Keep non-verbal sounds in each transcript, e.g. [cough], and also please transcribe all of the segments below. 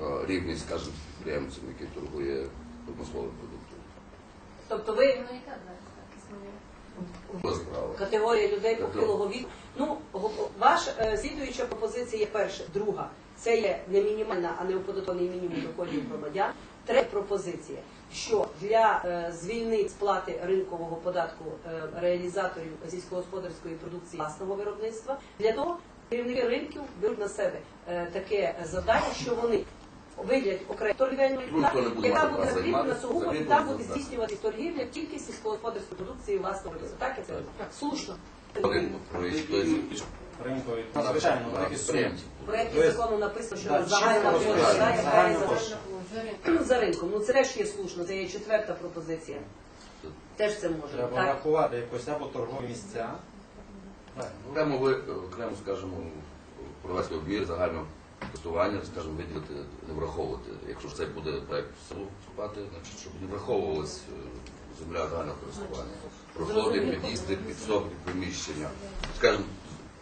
е, рівність, скажімо, з підприємцем, який торгує промисловим продуктом. Тобто ви категорія людей похилого віку. Ну, го- ваш е, слідуюча пропозиція є перша. Друга. Це є не мінімальна, а не оподаткований мінімум доходів громадян. Третя пропозиція, що для е, звільнити сплати ринкового податку е, реалізаторів сільськогосподарської продукції власного виробництва, для того керівники ринків беруть на себе е, таке завдання, що вони торгівельну Ну, ніхто буде яка буде закріплена сугубо і там буде за- здійснювати торгівля тільки сільськогосподарської продукції власного виробництва. Так я це слушно. Ринкові, звичайно, великі суми. В проєкті закону написано, що загальна площа [clears throat] за- ринком. Ну це теж є слушно, це є четверта пропозиція. Теж це може. Треба Так. врахувати якось або торгові місця. Окремо ви, окремо, скажімо, провести обмір загального тестування, скажімо, виділити, не враховувати. Якщо ж це буде проект в вступати, значить, щоб не враховувалась е, земля загального користування. Проходи, під'їзди, підсобні приміщення. Скажімо,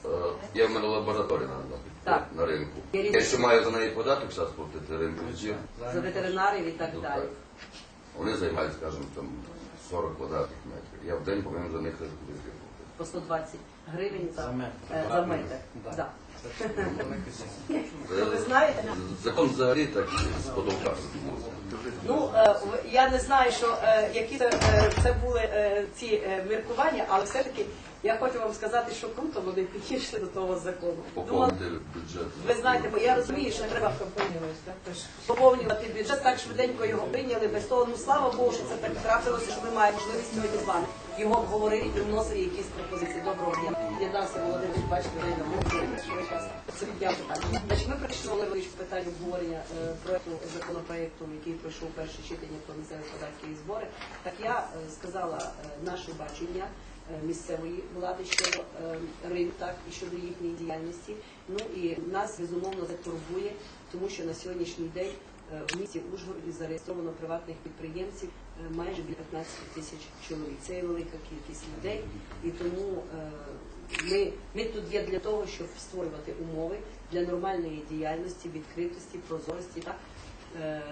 е, є в мене лабораторія на, на, на ринку. Я ще маю за неї податок зараз платити ринку. За ветеринарів і так Ну, далі. Вони займають, скажімо, там 40 квадратних метрів. Я в день повинен за них платити. По 120 гривень за, За метр. е, за метр. Да. Ну, ви знаєте? Закон взагалі так з подовка. Ну е, я не знаю, що е, які це, е, були е, ці е, міркування, але все-таки я хочу вам сказати, що круто вони підійшли до того закону. Поповнити бюджет. ви знаєте, бо я розумію, що треба поповнювати бюджет, так швиденько його прийняли без того. Ну слава Богу, що це так трапилося, що ми маємо можливість сьогодні з вами його обговорити і вносити якісь пропозиції. Доброго дня. Я Володимир, бачите, Ірина, що ви час. Це питання. Значить, ми прийшли в питання обговорення е, проекту законопроекту, який пройшов перше читання про місцеві податки і збори. Так я е, сказала е, наше бачення місцевої влади щодо е, і щодо їхньої діяльності. Ну і нас безумовно це турбує, тому що на сьогоднішній день в місті Ужгороді зареєстровано приватних підприємців майже біля 15 тисяч чоловік. Це є велика кількість людей, і тому е, ми, ми тут є для того, щоб створювати умови для нормальної діяльності, відкритості, прозорості та е,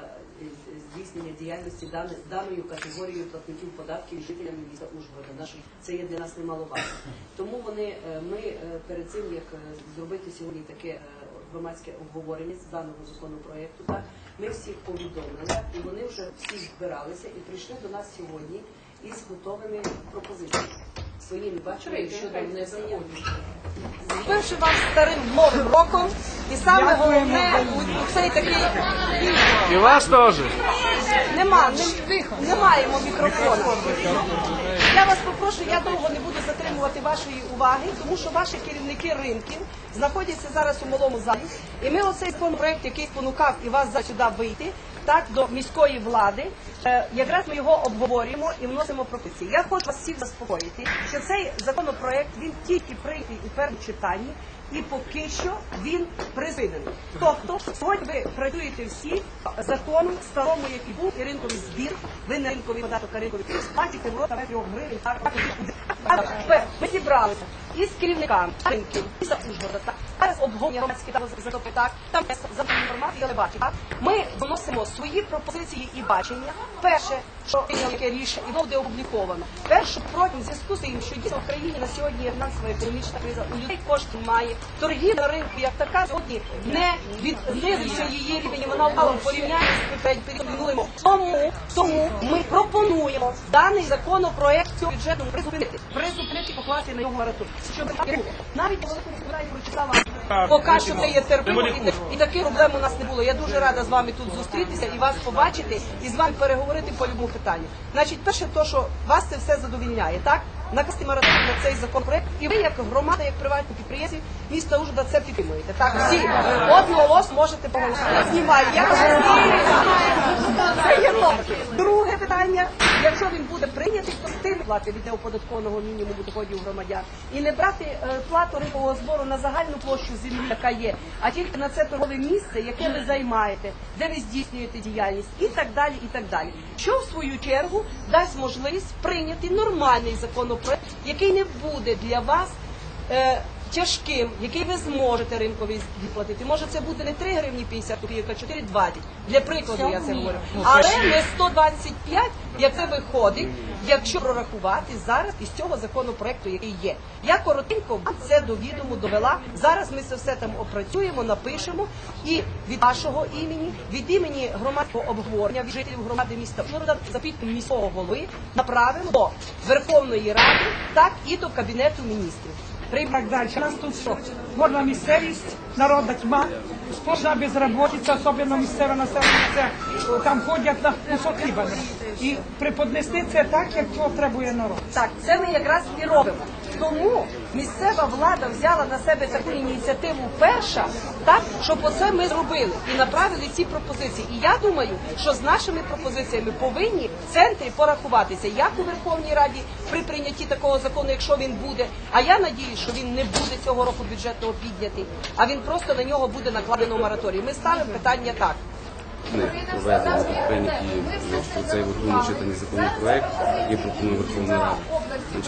здійснення діяльності даною категорією платників податків жителями міста Ужгорода. Нашої це є для нас немаловажно. Тому вони е, ми е, перед цим як е, зробити сьогодні таке е, громадське обговорення з даного законопроекту, так ми всіх повідомили, і вони вже всі збиралися і прийшли до нас сьогодні із готовими пропозиціями своїми баченнями щодо внесення. Збивши вас старим новим роком, і саме головне у цей такий І вас теж. нема, не, не маємо мікрофону. Я вас попрошу, я довго не буду затримувати вашої уваги, тому що ваші керівники ринків знаходяться зараз у малому залі. І ми оцей законопроект, який спонукав і вас за сюди вийти, так до міської влади, якраз ми його обговорюємо і вносимо пропозиції. Я хочу вас всіх заспокоїти, що цей законопроект він тільки прийнятий у першому читанні. І поки що він призиваний. Тобто сьогодні ви працюєте всі закону старому, який був і ринковий збір. Ви на ринковий податок, а ринковий платите в рота 3 гривень. Ми зібралися із керівниками ринків міста Ужгорода. Зараз обговорення громадські закопи так. Там є за інформацію, я не бачу. Так ми вносимо свої пропозиції і бачення. Перше, що прийняли рішення і воно буде опубліковано. Перше, протягом зв'язку з тим, що дійсно в країні на сьогодні є фінансова економічна криза, у людей коштів немає. Торгівля на ринку як така сьогодні не від її рівень, вона впала в порівнянні з попереднім минулим. Тому, тому ми пропонуємо даний законопроект цього бюджету призупинити, призупинити, покласти на нього мораторій. Щоб. Навіть великому збираю прочитала поки що це є терпимо, і, і таких проблем у нас не було. Я дуже рада з вами тут зустрітися і вас побачити, і з вами переговорити по любому питанню. Значить, перше, то що вас це все задовільняє, так? Накласти мораторій на цей законопроект, і ви, як громада, як приватні підприємці, міста Ужгорода це підтримуєте. Так, всі одноголос можете проголосувати. Знімаю. Я кажу, це є добре. Друге питання. Якщо він буде прийнятий, то тим плати від неоподаткованого мінімуму доходів громадян і не брати е, плату ринкового збору на загальну площу землі, яка є, а тільки на це торгове місце, яке ви займаєте, де ви здійснюєте діяльність, і так далі, і так далі. Що в свою чергу дасть можливість прийняти нормальний законопроект, який не буде для вас. Тяжким, який ви зможете ринковий відплатити. Може це буде не 3 гривні 50 копійок, а 4,20. Для прикладу я це говорю. Але не 125, як це виходить, якщо прорахувати зараз із цього законопроекту, який є. Я коротенько це до відому довела. Зараз ми це все там опрацюємо, напишемо і від вашого імені, від імені громадського обговорення від жителів громади міста Ужгорода за підписом міського голови направимо до Верховної Ради, так і до Кабінету міністрів. Так далі. У нас тут що? можна місцевість, народна тьма, сплошна безработиця, особливо місцеве населення, там ходять на кусок хліба. І преподнести це так, як цього требує народ. Так, це ми якраз і робимо. Тому місцева влада взяла на себе таку ініціативу перша, так щоб оце ми зробили і направили ці пропозиції. І я думаю, що з нашими пропозиціями повинні в центрі порахуватися як у Верховній Раді при прийнятті такого закону, якщо він буде. А я надіюсь, що він не буде цього року бюджетного піднятий, а він просто на нього буде накладено мораторій. Ми ставимо питання так. Не проведені тут прийняті цей другому читанні законопроект, який пропонує Верховна Рада.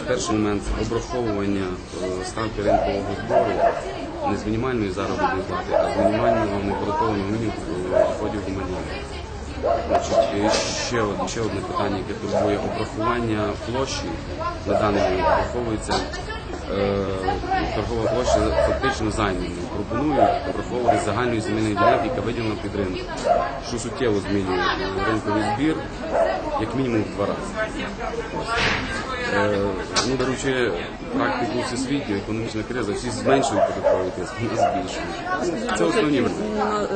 Перший момент обраховування е, ставки ринкового збору не з мінімальної заробітної плати, а з мінімального неоподаткованого мінімуму доходів громадян. Значить, ще одне, ще одне питання, яке турбує обрахування площі на даний момент обраховується торгова площа фактично займана. Пропонують обраховувати загальної земельної ділянки, яка виділена під ринок, що суттєво змінює е, ринковий збір, як мінімум в два рази. Е, Ну, беручи практику всесвітню, економічна криза, всі зменшують податковий тиск, не збільшують. Це основні е,